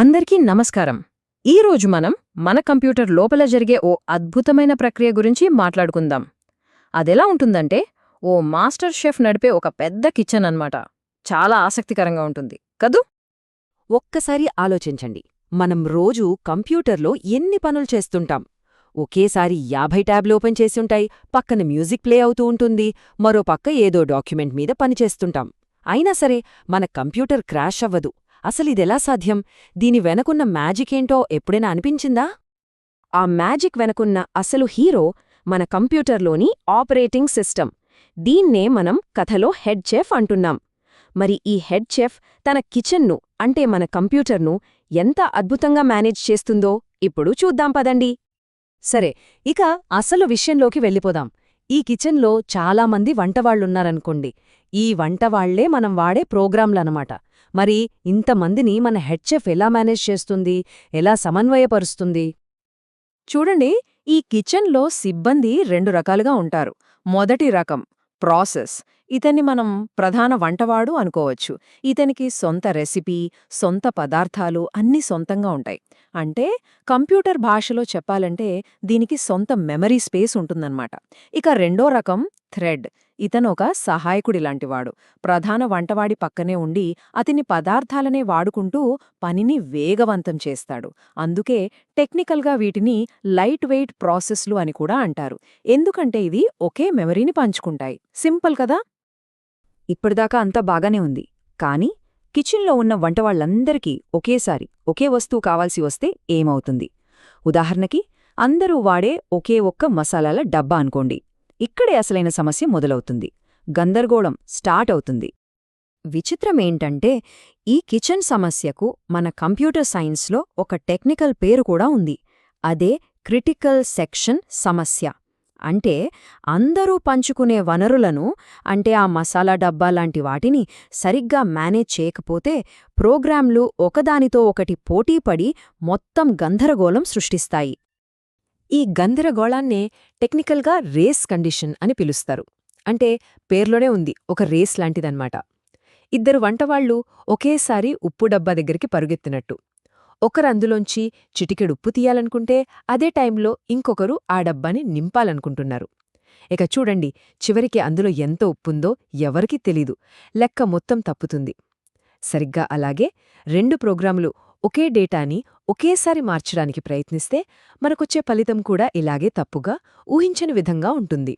అందరికీ నమస్కారం. ఈరోజు మనం మన కంప్యూటర్ లోపల జరిగే ఓ అద్భుతమైన ప్రక్రియ గురించి మాట్లాడుకుందాం. అదెలా ఉంటుందంటే ఓ మాస్టర్ షెఫ్ నడిపే ఒక పెద్ద కిచెన్ అన్నమాట. చాలా ఆసక్తికరంగా ఉంటుంది. కదూ? ఒక్కసారి ఆలోచించండి. మనం రోజూ కంప్యూటర్లో ఎన్ని పనులు చేస్తుంటాం. ఒకేసారి యాభై ట్యాబ్లు ఓపెన్ చేసుంటాయి పక్కన మ్యూజిక్ ప్లే అవుతూ ఉంటుంది మరో పక్క ఏదో డాక్యుమెంట్ మీద పనిచేస్తుంటాం అయినా సరే మన కంప్యూటర్ క్రాష్ అవ్వదు. అసలిదెలా సాధ్యం? దీని వెనకున్న మ్యాజికేంటో ఎప్పుడైనా అనిపించిందా? ఆ మ్యాజిక్ వెనకున్న అసలు హీరో మన కంప్యూటర్లోని ఆపరేటింగ్ సిస్టమ్. దీన్నే మనం కథలో హెడ్ చెఫ్ అంటున్నాం. మరి ఈ హెడ్ చెఫ్ తన కిచెన్ను అంటే మన కంప్యూటర్ను ఎంత అద్భుతంగా మేనేజ్ చేస్తుందో ఇప్పుడు చూద్దాం పదండి. సరే ఇక అసలు విషయంలోకి వెళ్ళిపోదాం. ఈ కిచెన్లో చాలామంది వంటవాళ్ళున్నారనుకోండి ఈ వంటవాళ్ళే మనం వాడే ప్రోగ్రాంలనమాట. మరి ఇంతమందిని మన హెడ్చెఫ్ ఎలా మేనేజ్ చేస్తుంది? ఎలా సమన్వయపరుస్తుంది? చూడండి ఈ కిచెన్లో సిబ్బంది రెండు రకాలుగా ఉంటారు. మొదటి రకం ప్రాసెస్. ఇతన్ని మనం ప్రధాన వంటవాడు అనుకోవచ్చు. ఇతనికి సొంత రెసిపీ సొంత పదార్థాలు అన్నీ సొంతంగా ఉంటాయి. అంటే కంప్యూటర్ భాషలో చెప్పాలంటే దీనికి సొంత మెమరీ స్పేస్ ఉంటుందన్నమాట. ఇక రెండో రకం థ్రెడ్. ఇతను ఒక సహాయకుడి లాంటివాడు. ప్రధాన వంటవాడి పక్కనే ఉండి అతని పదార్థాలనే వాడుకుంటూ పనిని వేగవంతం చేస్తాడు. అందుకే టెక్నికల్గా వీటిని లైట్ వెయిట్ ప్రాసెస్లు అని కూడా అంటారు. ఎందుకంటే ఇది ఒకే మెమరీని పంచుకుంటాయి. సింపుల్ కదా? ఇప్పటిదాకా అంతా బాగానే ఉంది. కానీ కిచెన్లో ఉన్న వంటవాళ్ళందరికీ ఒకేసారి ఒకే వస్తువు కావాల్సి వస్తే ఏమవుతుంది? ఉదాహరణకి అందరూ వాడే ఒకే ఒక్క మసాలాల డబ్బా అనుకోండి. ఇక్కడే అసలైన సమస్య మొదలవుతుంది. గందరగోళం స్టార్ట్ అవుతుంది. విచిత్రమేంటంటే ఈ కిచెన్ సమస్యకు మన కంప్యూటర్ సైన్స్లో ఒక టెక్నికల్ పేరు కూడా ఉంది. అదే క్రిటికల్ సెక్షన్ సమస్య. అంటే అందరూ పంచుకునే వనరులను అంటే ఆ మసాలా డబ్బా లాంటి వాటిని సరిగ్గా మేనేజ్ చేయకపోతే ప్రోగ్రాంలు ఒకదానితో ఒకటి పోటీపడి మొత్తం గందరగోళం సృష్టిస్తాయి. ఈ గందరగోళాన్నే టెక్నికల్గా రేస్ కండిషన్ అని పిలుస్తారు. అంటే పేర్లోనే ఉంది ఒక రేస్ లాంటిదన్నమాట. ఇద్దరు వంటవాళ్ళు ఒకేసారి ఉప్పు డబ్బా దగ్గరికి పరుగెత్తినట్టు. ఒకరందులోంచి చిటికెడుప్పు చిటికెడు ఉప్పు తీయాలనుకుంటే అదే టైంలో ఇంకొకరు ఆ డబ్బాని నింపాలనుకుంటున్నారు. ఇక చూడండి చివరికి అందులో ఎంత ఉప్పుందో ఎవరికీ తెలీదు. లెక్క మొత్తం తప్పుతుంది. సరిగ్గా అలాగే రెండు ప్రోగ్రాములు ఒకే డేటాని ఒకేసారి మార్చడానికి ప్రయత్నిస్తే మనకొచ్చే ఫలితం కూడా ఇలాగే తప్పుగా ఊహించని విధంగా ఉంటుంది.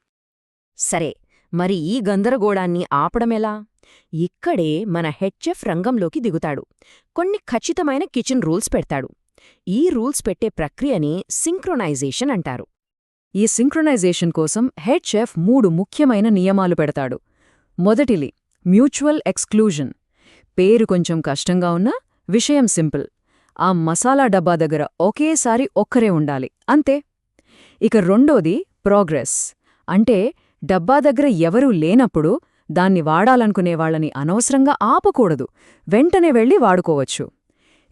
సరే మరి ఈ గందరగోళాన్ని ఆపడమెలా? ఇక్కడే మన హెచ్ఎఫ్ రంగంలోకి దిగుతాడు. కొన్ని ఖచ్చితమైన కిచెన్ రూల్స్ పెడతాడు. ఈ రూల్స్ పెట్టే ప్రక్రియని సింక్రొనైజేషన్ అంటారు. ఈ సింక్రొనైజేషన్ కోసం హెచ్ఎఫ్ మూడు ముఖ్యమైన నియమాలు పెడతాడు. మొదటిలి మ్యూచువల్ ఎక్స్క్లూజన్. పేరు కొంచెం కష్టంగా ఉన్నా విషయం సింపుల్. ఆ మసాలా డబ్బా దగ్గర ఒకేసారి ఒక్కరే ఉండాలి అంతే. ఇక రెండోది ప్రోగ్రెస్. అంటే డబ్బా దగ్గర ఎవరూ లేనప్పుడు దాన్ని వాడాలనుకునేవాళ్ళని అనవసరంగా ఆపకూడదు. వెంటనే వెళ్ళి వాడుకోవచ్చు.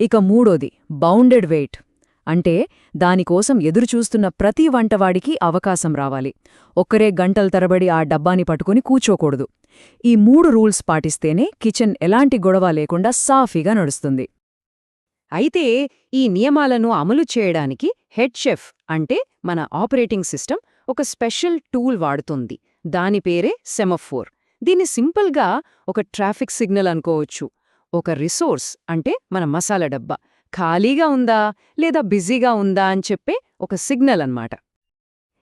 ఇక మూడోది బౌండెడ్ వెయిట్. అంటే దానికోసం ఎదురుచూస్తున్న ప్రతి వంటవాడికి అవకాశం రావాలి. ఒక్కరే గంటల తరబడి ఆ డబ్బాని పట్టుకుని కూచోకూడదు ఈ మూడు రూల్స్ పాటిస్తేనే కిచెన్ ఎలాంటి గొడవ లేకుండా సాఫీగా నడుస్తుంది. అయితే ఈ నియమాలను అమలు చేయడానికి హెడ్ షెఫ్ అంటే మన ఆపరేటింగ్ సిస్టమ్ ఒక స్పెషల్ టూల్ వాడుతుంది. దాని పేరే సెమఫోర్. దీన్ని సింపుల్గా ఒక ట్రాఫిక్ సిగ్నల్ అనుకోవచ్చు. ఒక రిసోర్స్ అంటే మన మసాలా డబ్బా. ఖాళీగా ఉందా? లేదా బిజీగా ఉందా? అని చెప్పే ఒక సిగ్నల్ అన్నమాట.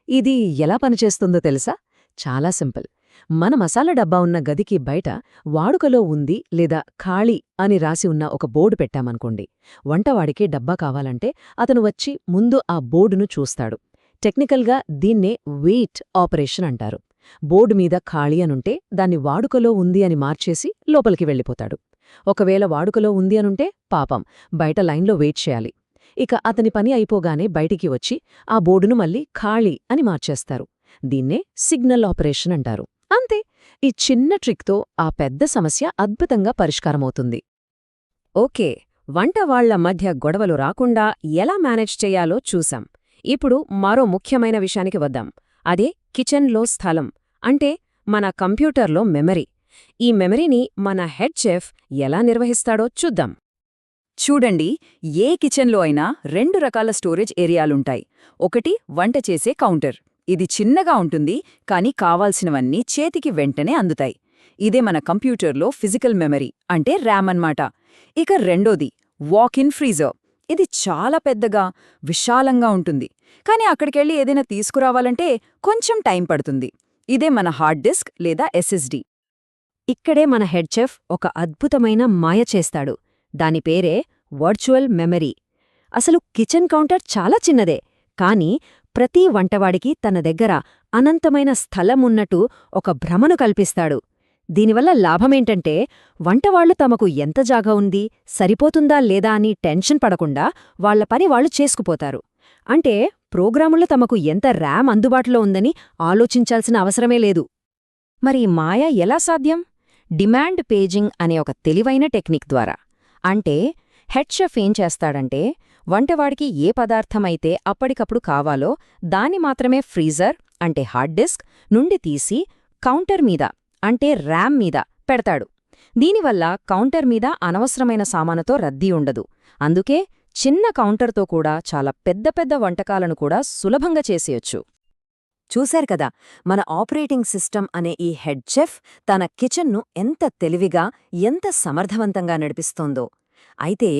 ఇది ఎలా పనిచేస్తుందో తెలుసా? చాలా సింపుల్. మన మసాలా డబ్బా ఉన్న గదికి బయట వాడుకలో ఉంది లేదా ఖాళీ అని రాసి ఉన్న ఒక బోర్డు పెట్టామనుకోండి. వంటవాడికి డబ్బా కావాలంటే అతను వచ్చి ముందు ఆ బోర్డును చూస్తాడు. టెక్నికల్గా దీన్నే వెయిట్ ఆపరేషన్ అంటారు. బోర్డు మీద ఖాళీ అనుంటే దాన్ని వాడుకలో ఉంది అని మార్చేసి లోపలికి వెళ్ళిపోతాడు. ఒకవేళ వాడుకలో ఉంది అనుంటే పాపం బయట లైన్లో వెయిట్ చేయాలి. ఇక అతని పని అయిపోగానే బయటికి వచ్చి ఆ బోర్డును మళ్ళీ ఖాళీ అని మార్చేస్తారు. దీన్నే సిగ్నల్ ఆపరేషన్ అంటారు. అంతే ఈ చిన్న ట్రిక్తో ఆ పెద్ద సమస్య అద్భుతంగా పరిష్కారమవుతుంది. ఓకే వంటవాళ్ళ మధ్య గొడవలు రాకుండా ఎలా మేనేజ్ చెయ్యాలో చూసాం ఇప్పుడు మరో ముఖ్యమైన విషయానికి వద్దాం. అదే కిచెన్లో స్థలం. అంటే మన కంప్యూటర్లో మెమరీ. ఈ మెమరీని మన హెడ్ చెఫ్ ఎలా నిర్వహిస్తాడో చూద్దాం. చూడండి ఏ కిచెన్లో అయినా రెండు రకాల స్టోరేజ్ ఏరియాలుంటాయి. ఒకటి వంట చేసే కౌంటర్. ఇది చిన్నగా ఉంటుంది కానీ కావాల్సినవన్నీ చేతికి వెంటనే అందుతాయి. ఇదే మన కంప్యూటర్లో ఫిజికల్ మెమరీ అంటే ర్యామ్ అన్నమాట. ఇక రెండోది వాక్ ఇన్ ఫ్రీజర్. ఇది చాలా పెద్దగా విశాలంగా ఉంటుంది. కానీ అక్కడికెళ్ళి ఏదైనా తీసుకురావాలంటే కొంచెం టైం పడుతుంది. ఇదే మన హార్డ్ డిస్క్ లేదా ఎస్ఎస్డి. ఇక్కడే మన హెడ్ చెఫ్ ఒక అద్భుతమైన మాయ చేస్తాడు. దాని పేరే వర్చువల్ మెమరీ. అసలు కిచెన్ కౌంటర్ చాలా చిన్నదే. కానీ ప్రతి వంటవాడికి తన దగ్గర అనంతమైన స్థలమున్నట్టు ఒక భ్రమను కల్పిస్తాడు. దీనివల్ల లాభమేంటంటే వంటవాళ్ళు తమకు ఎంత జాగా ఉంది సరిపోతుందా లేదా అని టెన్షన్ పడకుండా వాళ్ళ పని వాళ్ళు చేసుకుపోతారు. అంటే ప్రోగ్రాముల్లో తమకు ఎంత ర్యామ్ అందుబాటులో ఉందని ఆలోచించాల్సిన అవసరమే లేదు. మరి మాయ ఎలా సాధ్యం? డిమాండ్ పేజింగ్ అనే ఒక తెలివైన టెక్నిక్ ద్వారా. అంటే హెడ్ షెఫ్ ఏం చేస్తాడంటే వంటవాడికి ఏ పదార్థమైతే అప్పటికప్పుడు కావాలో దాన్ని మాత్రమే ఫ్రీజర్ అంటే హార్డ్ డిస్క్ నుండి తీసి కౌంటర్ మీద అంటే ర్యామ్ మీద పెడతాడు. దీనివల్ల కౌంటర్ మీద అనవసరమైన సామానుతో రద్దీ ఉండదు. అందుకే చిన్న కౌంటర్తో కూడా చాలా పెద్ద పెద్ద వంటకాలను కూడా సులభంగా చేసేయొచ్చు. చూశారు కదా మన ఆపరేటింగ్ సిస్టమ్ అనే ఈ హెడ్ చెఫ్ తన కిచెన్ను ఎంత తెలివిగా ఎంత సమర్థవంతంగా నడిపిస్తోందో. అయితే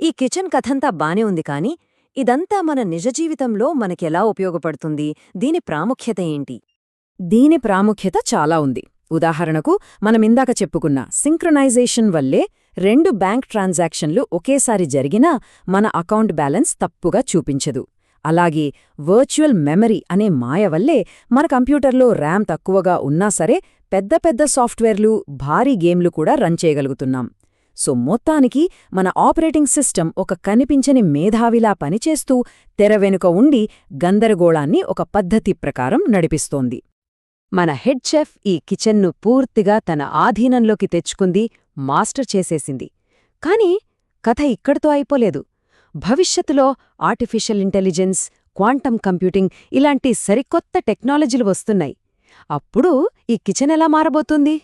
ఈ కిచెన్ కథంతా బానే ఉంది కాని ఇదంతా మన నిజ జీవితంలో మనకెలా ఉపయోగపడుతుంది? దీని ప్రాముఖ్యత ఏంటి? దీని ప్రాముఖ్యత చాలా ఉంది. ఉదాహరణకు మనమిందాక చెప్పుకున్న సింక్రనైజేషన్ వల్లే రెండు బ్యాంక్ ట్రాన్సాక్షన్లు ఒకేసారి జరిగినా మన అకౌంట్ బ్యాలెన్స్ తప్పుగా చూపించదు. అలాగే వర్చువల్ మెమరీ అనే మాయ వల్లే మన కంప్యూటర్లో ర్యామ్ తక్కువగా ఉన్నా సరే పెద్ద పెద్ద సాఫ్ట్వేర్లు భారీ గేమ్లు కూడా రన్ చేయగలుగుతున్నాం. సో మొత్తానికి మన ఆపరేటింగ్ సిస్టమ్ ఒక కనిపించని మేధావిలా పనిచేస్తూ తెర వెనుక ఉండి గందరగోళాన్ని ఒక పద్ధతి ప్రకారం నడిపిస్తోంది. మన హెడ్ చెఫ్ ఈ కిచెన్ను పూర్తిగా తన ఆధీనంలోకి తెచ్చుకుంది మాస్టర్ చేసేసింది. కాని కథ ఇక్కడితో అయిపోలేదు. భవిష్యత్తులో ఆర్టిఫిషియల్ ఇంటెలిజెన్స్ క్వాంటమ్ కంప్యూటింగ్ ఇలాంటి సరికొత్త టెక్నాలజీలు వస్తున్నాయి. అప్పుడు ఈ కిచెన్ ఎలా మారబోతుంది?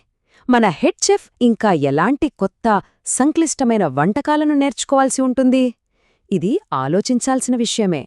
మన హెడ్ చెఫ్ ఇంకా ఎలాంటి కొత్త సంక్లిష్టమైన వంటకాలను నేర్చుకోవాల్సి ఉంటుంది? ఇది ఆలోచించాల్సిన విషయమే.